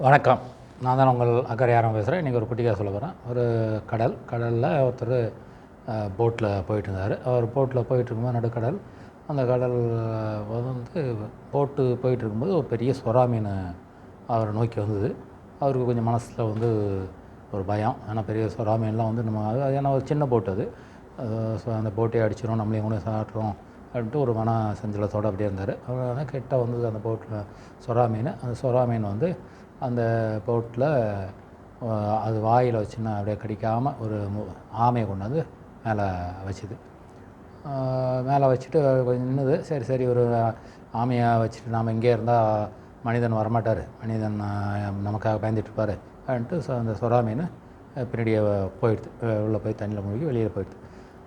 வணக்கம். நான் தான் உங்கள் அக்கறையாரம் பேசுகிறேன் இன்றைக்கி ஒரு குட்டிக்காக சொல்ல போகிறேன் ஒரு கடல் கடலில் ஒருத்தர் போட்டில் போயிட்டு இருந்தார் அவர் போட்டில் போயிட்டு இருக்கும்போது நடுக்கடல். அந்த கடல் வந்து போட்டு போயிட்டு இருக்கும்போது ஒரு பெரிய சுறா மீன் அவரை நோக்கி வந்தது. அவருக்கு கொஞ்சம் மனசில் வந்து ஒரு பயம். ஏன்னா பெரிய சுறா மீன்லாம் வந்து நம்ம அது அது ஏன்னா ஒரு சின்ன போட்டு அது. ஸோ அந்த போட்டையை அடிச்சிடும் நம்மளையும் கூட சாப்பிட்றோம் அப்படின்ட்டு ஒரு மன செஞ்சலத்தோடு அப்படியே இருந்தார். அவர் ஆனால் கிட்ட வந்தது அந்த போட்டில் சுறா மீன். அந்த சுறா மீன் வந்து அந்த போட்டில் அது வாயில் வச்சுன்னா அப்படியே கடிக்காமல் ஒரு மு- ஆமையை கொண்டாந்து மேலே வச்சுது. மேலே வச்சுட்டு கொஞ்சம் நின்றுது சரி சரி ஒரு ஆமையை வச்சுட்டு நாம் இங்கே இருந்தால் மனிதன் வரமாட்டார். மனிதன் நமக்காக பயந்துட்டுருப்பார் அப்படின்ட்டு ஸோ அந்த சுறா மீன் பின்னாடியே போயிடுது. உள்ளே போய் தண்ணியில் மூழ்கி வெளியில் போயிடுது.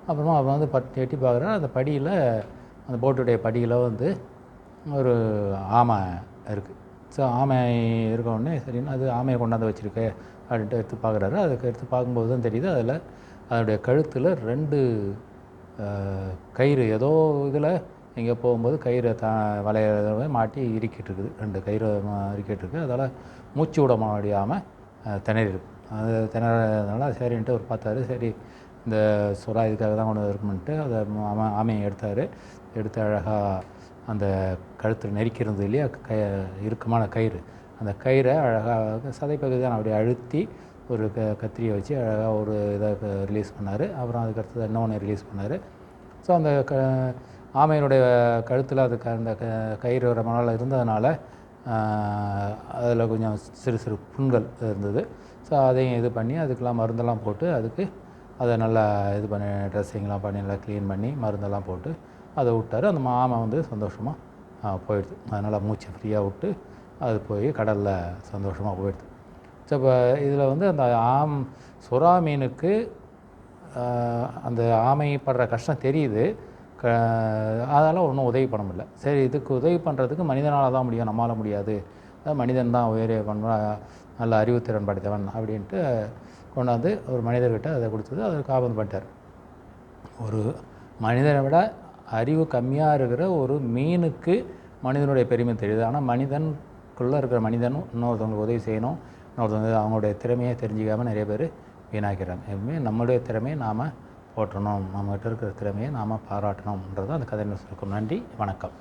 அப்புறமா அவன் வந்து பட் எட்டி பார்க்குறாரு அந்த படியில் அந்த போட்டுடைய படியில் வந்து ஒரு ஆமை இருக்குது ஸோ ஆமை இருக்க உடனே சரின்னு அது ஆமையை கொண்டாந்து வச்சுருக்கு அப்படின்ட்டு எடுத்து பார்க்குறாரு. அதுக்கு எடுத்து பார்க்கும்போது தான் தெரியுது அதில் அதனுடைய கழுத்தில் ரெண்டு கயிறு ஏதோ இதில் இங்கே போகும்போது கயிறை தா வளைய மாட்டி இறுக்கிட்டு இருக்குது. ரெண்டு கயிறு மா- இறுக்கிட்டு இருக்குது அதால் மூச்சு விட முடியாமல் திணறி அது திணறதுனால சரின்ட்டு ஒரு பார்த்தாரு. சரி இந்த சுறா இதுக்காக தான் கொண்டு இருக்குமென்ட்டு அதை ஆமை ஆமையை எடுத்தார். எடுத்து அழகாக அந்த கழுத்தில் நெரிக்கிறது இல்லையா? க இறுக்கமான கயிறு. அந்த கயிறை அழகாக சதைப்பகுதி தான் அப்படியே அழுத்தி ஒரு க கத்திரியை வச்சு அழகாக ஒரு இதை ரிலீஸ் பண்ணார். அப்புறம் அதுக்கடுத்தது இன்னொன்று ரிலீஸ் பண்ணார். ஸோ அந்த க ஆமையினுடைய கழுத்தில் அதுக்கு அந்த க கயிறு வர மணல் இருந்ததுனால அதில் கொஞ்சம் சிறு சிறு புண்கள் இருந்தது. ஸோ அதையும் இது பண்ணி அதுக்கெலாம் மருந்தெல்லாம் போட்டு அதுக்கு அதை நல்லா இது பண்ணி ட்ரெஸ்ஸிங்லாம் பண்ணி நல்லா க்ளீன் பண்ணி மருந்தெல்லாம் போட்டு அதை விட்டார். அந்த ஆமை வந்து சந்தோஷமாக போயிடுது. அதனால் மூச்சை ஃப்ரீயாக விட்டு அது போய் கடலில் சந்தோஷமாக போயிடுது. ஸோ இப்போ இதில் வந்து அந்த ஆம் சுறா மீனுக்கு அந்த ஆமை படுற கஷ்டம் தெரியுது. க அதால் ஒன்றும் உதவி பண்ண முடியல. சரி இதுக்கு உதவி பண்ணுறதுக்கு மனிதனால் தான் முடியும். நம்மளால் முடியாது. மனிதன் தான் உயரிய பண்ண நல்ல அறிவுத்திறன் படைத்தவன் அப்படின்ட்டு கொண்டாந்து ஒரு மனிதர்கிட்ட அதை கொடுத்தது. அதை காபந்து பண்ணிட்டார் ஒரு மனிதனை விட அறிவு கம்மியாக இருக்கிற ஒரு மீனுக்கு மனிதனுடைய பெருமை தெரியுது. ஆனால் மனிதனுக்குள்ளே இருக்கிற மனிதனும் இன்னொருத்தவங்களுக்கு உதவி செய்யணும். இன்னொருத்தவங்க அவங்களுடைய திறமையை தெரிஞ்சிக்காமல் நிறைய பேர் வீணாக்கிறாங்க. எப்பவுமே நம்மளுடைய திறமையை நாம் போற்றணும். நம்மகிட்ட இருக்கிற திறமையை நாம் பாராட்டணும்ன்றது அந்த கதையில் சொல்லிருக்கோம் நன்றி வணக்கம்.